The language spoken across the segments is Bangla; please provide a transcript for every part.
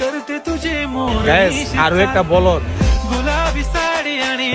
करते तुझे मोर आरो एकटा बोलर गुलाबी साडी आणि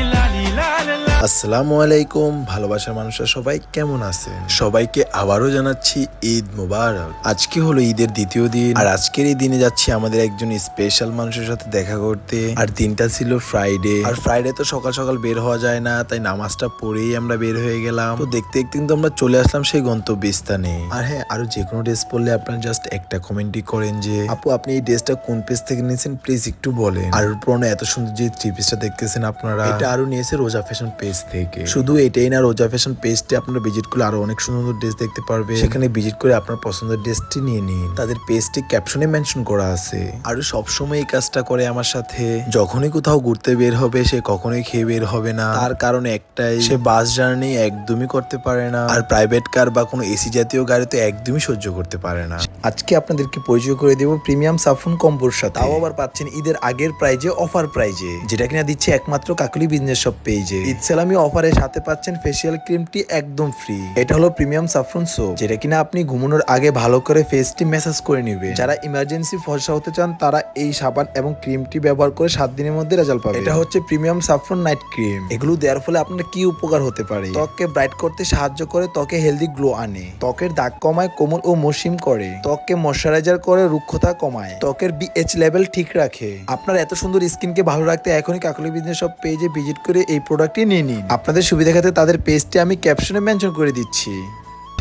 আসসালামু আলাইকুম, ভালোবাসার মানুষরা সবাই কেমন আছেন? সবাইকে আবারও জানাচ্ছি ঈদ মুবারক। আজকে হলো ঈদের দ্বিতীয় দিন, আর আজকের এই দিনে যাচ্ছি আমাদের একজন স্পেশাল মানুষের সাথে দেখা করতে। আর দিনটা ছিল ফ্রাইডে আর ফ্রাইডে তো সকাল সকাল বের হওয়া যায় না, তাই নামাজটা পড়েই আমরা বের হয়ে গেলাম। তো দেখতে দেখতে কিন্তু আমরা চলে আসলাম সেই গন্তব্যস্থানে। আর হ্যাঁ আরও যে কোনো ড্রেস পরলে আপনারা জাস্ট একটা কমেন্টই করেন যে, আপু, আপনি এই ড্রেসটা কোন পেজ থেকে নিয়েছেন? প্লিজ একটু বলেন। আর পুরোনো এত সুন্দর যে থ্রি পিসটা দেখতেছেন আপনারা, এটা আরও নিয়েছে রোজা ফ্যাশন পেজ থেকে। শুধু এটাই না রোজা ফ্যাশন পেজটি আপনারা ভিজিট করলে আরও অনেক সুন্দর সুন্দর ড্রেস দেখতে পারবে সেখানে ভিজিট করে আপনার পছন্দের ড্রেসটি নিয়ে নিন। তাদের পেজটি ক্যাপশনে মেনশন করা আছে। আর সবসময় এই কাজটা করে আমার সাথে। যখনই কোথাও ঘুরতে বের হবে সে কখনোই খেয়ে বের হবে না। তার কারণ একটাই সে বাস জার্নি একদমই করতে পারে না। আর প্রাইভেট কার বা কোনো এসি জাতীয় গাড়ি তো একদমই সহ্য করতে পারে না। আজকে আপনাদেরকে পরিচয় করে দেব প্রিমিয়াম সাফুন কম্বোর সাথে। তাও আবার পাচ্ছেন ঈদের আগের প্রাইজে অফার প্রাইজে যেটা কিনা দিচ্ছে একমাত্র কাকুলি বিজনেস সব পেজে ঈদ অফারের সাথে পাচ্ছেন ফেসিয়াল ক্রিমটি একদম ফ্রি এটা হলো প্রিমিয়াম সাফরন সোপ যেটা কিনা আপনি ঘুমানোর আগে ভালো করে ফেসটি ম্যাসাজ করে নিবে। যারা ইমার্জেন্সি ফর্সা হতে চান, তারা এই সাবান এবং ক্রিমটি ব্যবহার করে সাত দিনের মধ্যে রেজাল্ট পাবে এটা হচ্ছে প্রিমিয়াম সাফরন নাইট ক্রিম এগুলো দেওয়ার ফলে আপনার কি উপকার হতে পারে? ত্বককে ব্রাইট করতে সাহায্য করে, ত্বকে হেলদি গ্লো আনে। ত্বকের দাগ কমায়, কোমল ও মসৃণ করে। ত্বককে ময়শ্চারাইজার করে রুক্ষতা কমায়। ত্বকের বিএইচ লেভেল ঠিক রাখে। আপনার এত সুন্দর স্কিনকে ভালো রাখতে এখনই কাকলি বিজনেস সব পেজে ভিজিট করে এই প্রোডাক্টটি নিয়ে নিন। আপনাদের সুবিধা খাতে তাদের পেজটি আমি ক্যাপশনে মেনশন করে দিচ্ছি।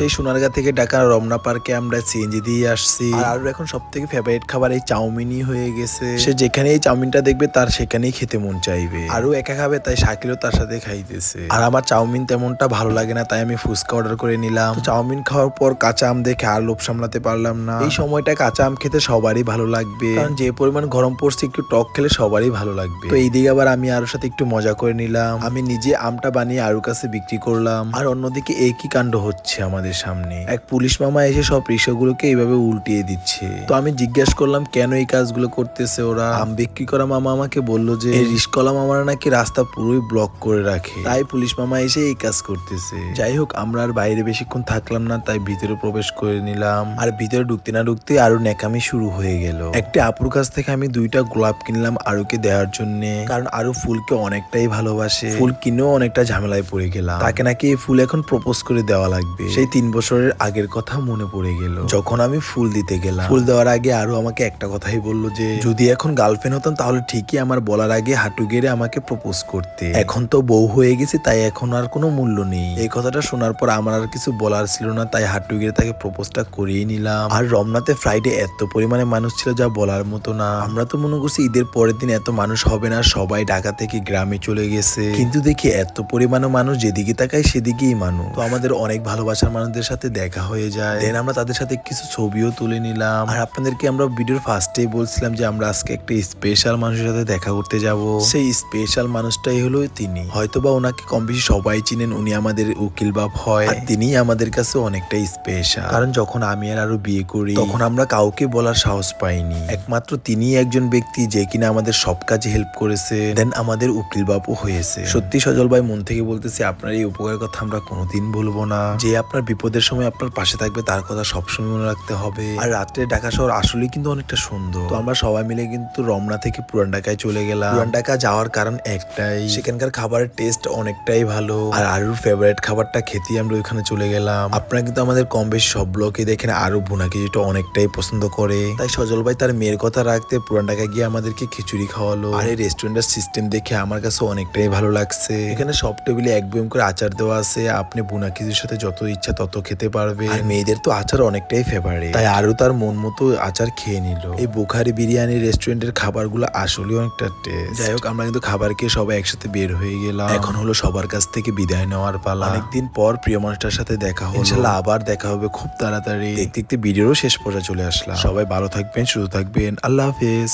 সেই সোনারগাঁ থেকে ঢাকা রমনা পার্কে আমরা সিএনজি দিয়ে আসছি। আর আরও এখন সব থেকে ফেভারিট খাবার এই চাউমিনই হয়ে গেছে। সে যেখানে এই চাউমিনটা দেখবে তার সেখানেই খেতে মন চাইবে। আরও একা খাবে তাই শাকিলও তার সাথে খাইতেছে। আর আমার চাউমিন তেমনটা ভালো লাগে না তাই আমি ফুচকা অর্ডার করে নিলাম। চাউমিন খাওয়ার পর কাঁচা আম দেখে আর লোভ সামলাতে পারলাম না। এই সময়টা কাঁচা আম খেতে সবারই ভালো লাগবে। কারণ যে পরিমাণ গরম পড়ছে একটু টক খেলে সবারই ভালো লাগবে। তো এইদিকে আবার আমি আরও সাথে একটু মজা করে নিলাম। আমি নিজে আমটা বানিয়ে আরুর কাছে বিক্রি করলাম। আর অন্যদিকে একই কাণ্ড হচ্ছে আমাদের সামনে। এক পুলিশ মামা এসে সব রিক্সাগুলোকে এইভাবে উল্টিয়ে দিচ্ছে। তো আমি জিজ্ঞাসা করলাম, কেন এই কাজগুলো করতেছে ওরা? আম বিক্রি করা মামা আমাকে বলল যে, এই রিস্কলা মামারা নাকি রাস্তা পুরোই ব্লক করে রাখে। তাই পুলিশ মামা এসে এই কাজ করতেছে। যাই হোক, আমরা আর বাইরে বেশিক্ষণ থাকলাম না, তাই ভিতরে প্রবেশ করে নিলাম। আর ভিতরে ঢুকতে না ঢুকতে আরও ন্যাকামি শুরু হয়ে গেল। একটি আপুর কাছ থেকে আমি দুইটা গোলাপ কিনলাম আরুকে দেওয়ার জন্য, কারণ আরু ফুলকে অনেকটাই ভালোবাসে। ফুল কিনেও অনেকটা ঝামেলায় পড়ে গেলাম। তাকে নাকি এই ফুল এখন প্রপোজ করে দেওয়া লাগবে। সেই তিন বছরের আগের কথা মনে পড়ে গেল। যখন আমি ফুল দিতে গেলাম, ফুল দেওয়ার আগে আরও আমাকে একটা কথাই বলল যে, যদি এখন গার্লফ্রেন্ড হতাম তাহলে ঠিকই আমার বলার আগে হাঁটু গেড়ে আমাকে প্রপোজ করতে। এখন তো বউ হয়ে গেছে, তাই এখন আর কোনো মূল্য নেই। এই কথাটা শোনার পর আমার আর কিছু বলার ছিল না, তাই হাঁটু গেড়ে তাকে প্রপোজটা করিয়ে নিলাম। আর রমনাতে ফ্রাইডে এত পরিমাণে মানুষ ছিল যা বলার মতো না। আমরা তো মনে করছি ঈদের পরের দিন এত মানুষ হবে না, সবাই ঢাকা থেকে গ্রামে চলে গেছে। কিন্তু দেখি এত পরিমাণে মানুষ যেদিকে তাকায় সেদিকেই মানুষ। তো আমাদের অনেক ভালোবাসার মানুষদের সাথে দেখা হয়ে যায়। দেন আমরা তাদের সাথে কিছু ছবিও তুলে নিলাম। আর আপনাদেরকে আমরা ভিডিওর ফার্স্টেই বলছিলাম যে আমরা আজকে একটা স্পেশাল মানুষের সাথে দেখা করতে যাব। সেই স্পেশাল মানুষটাই হলো তিনি। হয়তোবা ওনাকে কম বেশি সবাই চিনেন, উনি আমাদের উকিল বাপ হয়। তিনি আমাদের কাছে অনেকটাই স্পেশাল কারণ যখন আমি আর আরও বিয়ে করি, তখন আমরা কাউকে বলার সাহস পাইনি। একমাত্র তিনি একজন ব্যক্তি যে কিনা আমাদের সব কাজে হেল্প করেছে। দেন আমাদের উকিল বাপও হয়েছে। সত্যি সজল ভাই মন থেকে বলতেছি, আপনার এই উপকারের কথা আমরা কোনোদিন বলব না। যে আপনার বিপদের সময় আপনার পাশে থাকবে, তার কথা সবসময় মনে রাখতে হবে। আর রাত্রে ঢাকা শহর আসলে কিন্তু অনেকটা সুন্দর। তো আমরা সবাই মিলে কিন্তু রমনা থেকে পুরান ঢাকায় চলে গেলাম। পুরান ঢাকা যাওয়ার কারণ একটাই, সেখানকার খাবারের টেস্ট অনেকটাই ভালো। আর আরুর ফেভারিট খাবারটা খেতেই আমরা ওইখানে চলে গেলাম। আপনারা কিন্তু আমাদের কম বেশি সব ব্লকে দেখেন, আরু ভুনা খিচুড়িটা অনেকটাই পছন্দ করে। তাই সজল ভাই তার মেয়ের কথা রাখতে পুরান ঢাকায় গিয়ে আমাদেরকে খিচুড়ি খাওয়ালো। আর এই রেস্টুরেন্টের সিস্টেম দেখে আমার কাছে অনেকটাই ভালো লাগছে। এখানে সব টেবিলে এক বিম করে আচার দেওয়া আছে। আপনি খিচুড়ির সাথে যত ইচ্ছা তত খেতে পারবে। আর মেয়েদের তো আচার অনেকটাই ফেভারিট তাই আরও তার মন মতো আচার খেয়ে নিল। এই বুখারি বিরিয়ানি রেস্টুরেন্টের খাবারগুলো আসলে অনেকটা টেস্ট যাই হোক আমরা কিন্তু খাবার খেয়ে সবাই একসাথে বের হয়ে গেলাম। এখন হলো সবার কাছ থেকে বিদায় নেওয়ার পালা। অনেকদিন পর প্রিয় মানুষটার সাথে দেখা হলো। ইনশাল্লাহ আবার দেখা হবে খুব তাড়াতাড়ি। দেখতে দেখতে ভিডিওরও শেষ পর্যায়ে চলে আসলাম। সবাই ভালো থাকবেন সুস্থ থাকবেন। আল্লাহ হাফেজ।